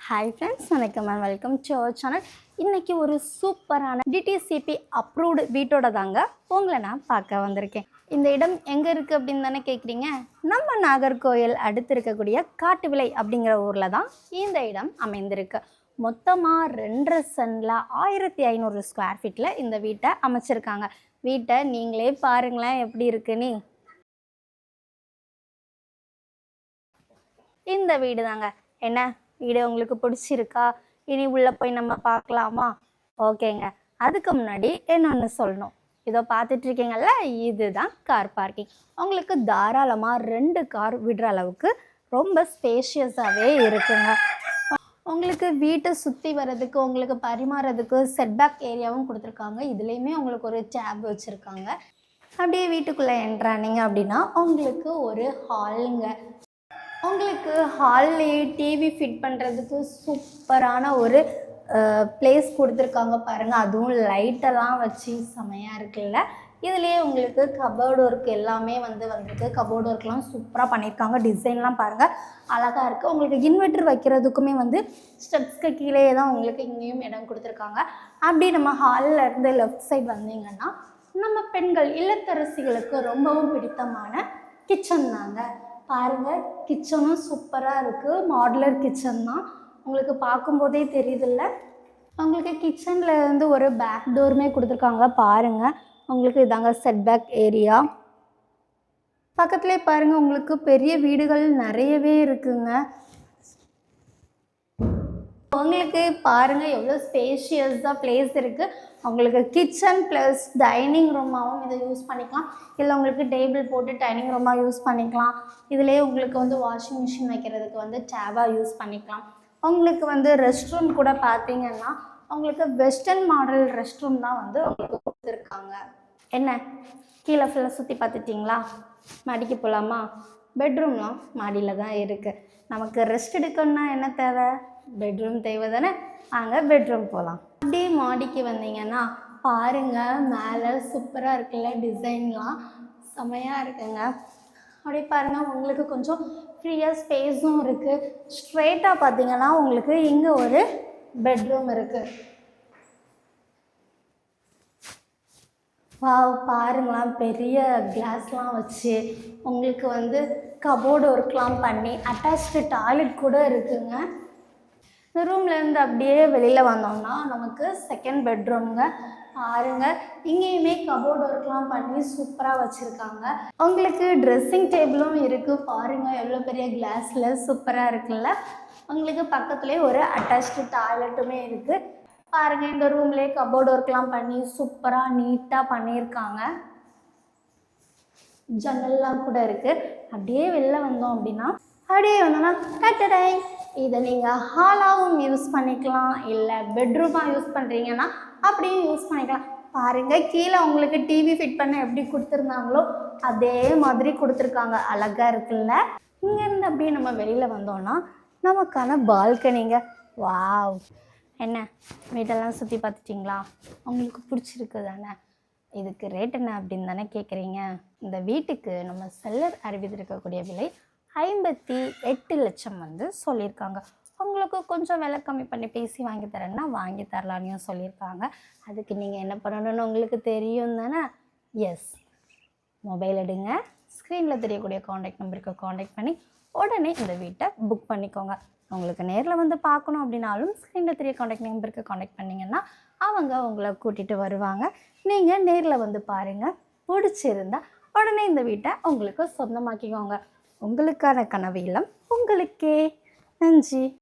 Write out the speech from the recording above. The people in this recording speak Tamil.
ஹாய் ஃப்ரெண்ட்ஸ் வணக்கம் and welcome to our channel இன்றைக்கி ஒரு சூப்பரான டிடிசிபி அப்ரூவ்டு வீட்டோட தாங்க உங்களை நான் பார்க்க வந்திருக்கேன். இந்த இடம் எங்கே இருக்குது அப்படின்னு தானே கேட்குறீங்க நம்ம நாகர்கோயில் அடுத்து இருக்கக்கூடிய காட்டு விலை அப்படிங்கிற ஊரில் தான் இந்த இடம் அமைந்திருக்கு. மொத்தமாக ரெண்டரை சென்டில் ஆயிரத்தி ஐநூறு ஸ்கொயர் ஃபீட்டில் இந்த வீட்டை அமைச்சிருக்காங்க. வீட்டை நீங்களே பாருங்களேன் எப்படி இருக்குன்னு. இந்த வீடு தாங்க. என்ன? வீடு உங்களுக்கு பிடிச்சிருக்கா? இனி உள்ளே போய் நம்ம பார்க்கலாமா? ஓகேங்க. அதுக்கு முன்னாடி என்னொன்று சொல்லணும்? இதோ பார்த்துட்டு இருக்கீங்கல்ல இதுதான் கார் பார்க்கிங் உங்களுக்கு தாராளமாக ரெண்டு கார் விடுற அளவுக்கு ரொம்ப ஸ்பேஷியஸாகவே இருக்குங்க. உங்களுக்கு வீட்டை சுற்றி வர்றதுக்கு உங்களுக்கு பரிமாறதுக்கு செட்பேக் ஏரியாவும் கொடுத்துருக்காங்க. இதுலேயுமே உங்களுக்கு ஒரு டேப் வச்சுருக்காங்க. அப்படியே வீட்டுக்குள்ளே என்ட்ரானிங்க அப்படின்னா உங்களுக்கு ஒரு ஹாலுங்க உங்களுக்கு ஹால்லேயே டிவி ஃபிட் பண்ணுறதுக்கு சூப்பரான ஒரு ப்ளேஸ் கொடுத்துருக்காங்க பாருங்கள் அதுவும் லைட்டெல்லாம் வச்சு செமையாக இருக்குல்ல. இதுலேயே உங்களுக்கு கபோர்டு ஒர்க் எல்லாமே வந்து வந்திருக்கு. கபோர்டு ஒர்க்லாம் சூப்பராக பண்ணியிருக்காங்க டிசைன்லாம் பாருங்கள் அழகாக இருக்குது உங்களுக்கு இன்வெர்ட்டர் வைக்கிறதுக்குமே வந்து ஸ்டெப்ஸ்க்கு கீழே தான் உங்களுக்கு இங்கேயும் இடம் கொடுத்துருக்காங்க. அப்படி நம்ம ஹாலில் இருந்து லெஃப்ட் சைடு வந்தீங்கன்னா நம்ம பெண்கள் இல்லத்தரசிகளுக்கு ரொம்பவும் பிடித்தமான கிச்சன் தாங்க. பாருங்கள் கிச்சனும் சூப்பராக இருக்குது மாடுலர் கிச்சன் தான். உங்களுக்கு பார்க்கும்போதே தெரியுதுல்ல. உங்களுக்கு கிச்சனில் இருந்து ஒரு பேக் டோருமே கொடுத்துருக்காங்க. பாருங்கள் உங்களுக்கு இதாங்க செட் பேக் ஏரியா பக்கத்துலேயே பாருங்கள் உங்களுக்கு பெரிய வீடுகள் நிறையவே இருக்குங்க. உங்களுக்கு பாருங்கள் எவ்வளோ ஸ்பேஷியஸாக பிளேஸ் இருக்குது உங்களுக்கு கிச்சன் ப்ளஸ் டைனிங் ரூமாகவும் இதை யூஸ் பண்ணிக்கலாம். இல்லை உங்களுக்கு டேபிள் போட்டு டைனிங் ரூமாக யூஸ் பண்ணிக்கலாம். இதுலேயே உங்களுக்கு வந்து வாஷிங் மிஷின் வைக்கிறதுக்கு வந்து டேபாக யூஸ் பண்ணிக்கலாம். உங்களுக்கு வந்து ரெஸ்ட் ரூம் கூட பார்த்தீங்கன்னா உங்களுக்கு வெஸ்டர்ன் மாடல் ரெஸ்ட் ரூம் தான் வந்து உங்களுக்கு கொடுத்துருக்காங்க. என்ன? கீழே ஃபுல்லாக சுற்றி பார்த்துட்டிங்களா? மடிக்கு போகலாமா பெட்ரூம்லாம் மாடியில் தான் இருக்குது நமக்கு ரெஸ்ட் எடுக்கணும்னா என்ன தேவை? பெட்ரூம் தேவை தானே அங்கே பெட்ரூம் போகலாம் அப்படியே மாடிக்கு வந்தீங்கன்னா பாருங்கள் மேலே சூப்பராக இருக்குல்ல டிசைன்லாம் செமையாக இருக்குங்க. அப்படியே பாருங்கள் உங்களுக்கு கொஞ்சம் ஃப்ரீயாக ஸ்பேஸும் இருக்குது ஸ்ட்ரெயிட்டாக பார்த்தீங்கன்னா உங்களுக்கு இங்கே ஒரு பெட்ரூம் இருக்குது வாவ் பாருங்களேன் பெரிய கிளாஸ்லாம் வச்சு உங்களுக்கு வந்து கபோர்டு ஒர்க்லாம் பண்ணி அட்டாச்டு டாய்லெட் கூட இருக்குங்க. இந்த ரூம்லேருந்து அப்படியே வெளியில் வந்தோம்னா நமக்கு செகண்ட் பெட்ரூம்ங்க பாருங்க. இங்கேயுமே கபோர்டு ஒர்க்லாம் பண்ணி சூப்பராக வச்சுருக்காங்க. உங்களுக்கு ட்ரெஸ்ஸிங் டேபிளும் இருக்குது பாருங்கள் எவ்வளோ பெரிய கிளாஸில் சூப்பராக இருக்குல்ல. உங்களுக்கு பக்கத்துலேயே ஒரு அட்டாச்டு டாய்லெட்டுமே இருக்குது பாருங்க இந்த ரூம்லேயே கபோர்டு ஒர்க்லாம் பண்ணி சூப்பராக நீட்டாக பண்ணியிருக்காங்க. ஜன்னல்லாம் கூட இருக்குது அப்படியே வெளில வந்தோம் அப்படின்னா அப்படியே வந்தோம்னா கட்டடை இதை நீங்கள் ஹாலாகவும் யூஸ் பண்ணிக்கலாம். இல்லை பெட்ரூமாக யூஸ் பண்ணுறீங்கன்னா அப்படியும் யூஸ் பண்ணிக்கலாம். பாருங்கள் கீழே உங்களுக்கு டிவி ஃபிட் பண்ண எப்படி கொடுத்துருந்தாங்களோ அதே மாதிரி கொடுத்துருக்காங்க. அழகாக இருக்குல்ல? இங்கேருந்து அப்படியே நம்ம வெளியில் வந்தோம்னா நமக்கான பால்கனிங்க வாவ் என்ன? வீட்டெல்லாம் சுற்றி பார்த்துட்டிங்களா? உங்களுக்கு பிடிச்சிருக்கு தானே இதுக்கு ரேட் என்ன அப்படின்னு தானே கேட்குறீங்க இந்த வீட்டுக்கு நம்ம செல்லர் அறிவித்திருக்கக்கூடிய விலை ஐம்பத்தி எட்டு லட்சம் வந்து சொல்லியிருக்காங்க. உங்களுக்கு கொஞ்சம் விலை கம்மி பண்ணி பேசி வாங்கி தரேன்னா வாங்கி தரலான்னு சொல்லியிருக்காங்க. அதுக்கு நீங்கள் என்ன பண்ணணும்னு உங்களுக்கு தெரியும் தானே? எஸ் மொபைல் எடுங்க. ஸ்க்ரீனில் தெரியக்கூடிய காண்டாக்ட் நம்பருக்கு காண்டாக்ட் பண்ணி உடனே இந்த வீட்டை புக் பண்ணிக்கோங்க. உங்களுக்கு நேரில் வந்து பார்க்கணும் அப்படின்னாலும் ஸ்க்ரீனில் தெரிய காண்டாக்ட் நம்பருக்கு காண்டாக்ட் பண்ணிங்கன்னா அவங்க உங்களை கூட்டிகிட்டு வருவாங்க. நீங்கள் நேரில் வந்து பாருங்கள் பிடிச்சிருந்தா உடனே இந்த வீட்டை உங்களுக்கு சொந்தமாக்கிக்கோங்க. உங்களுக்கான கனவு இல்லம் உங்களுக்கே. நன்றி.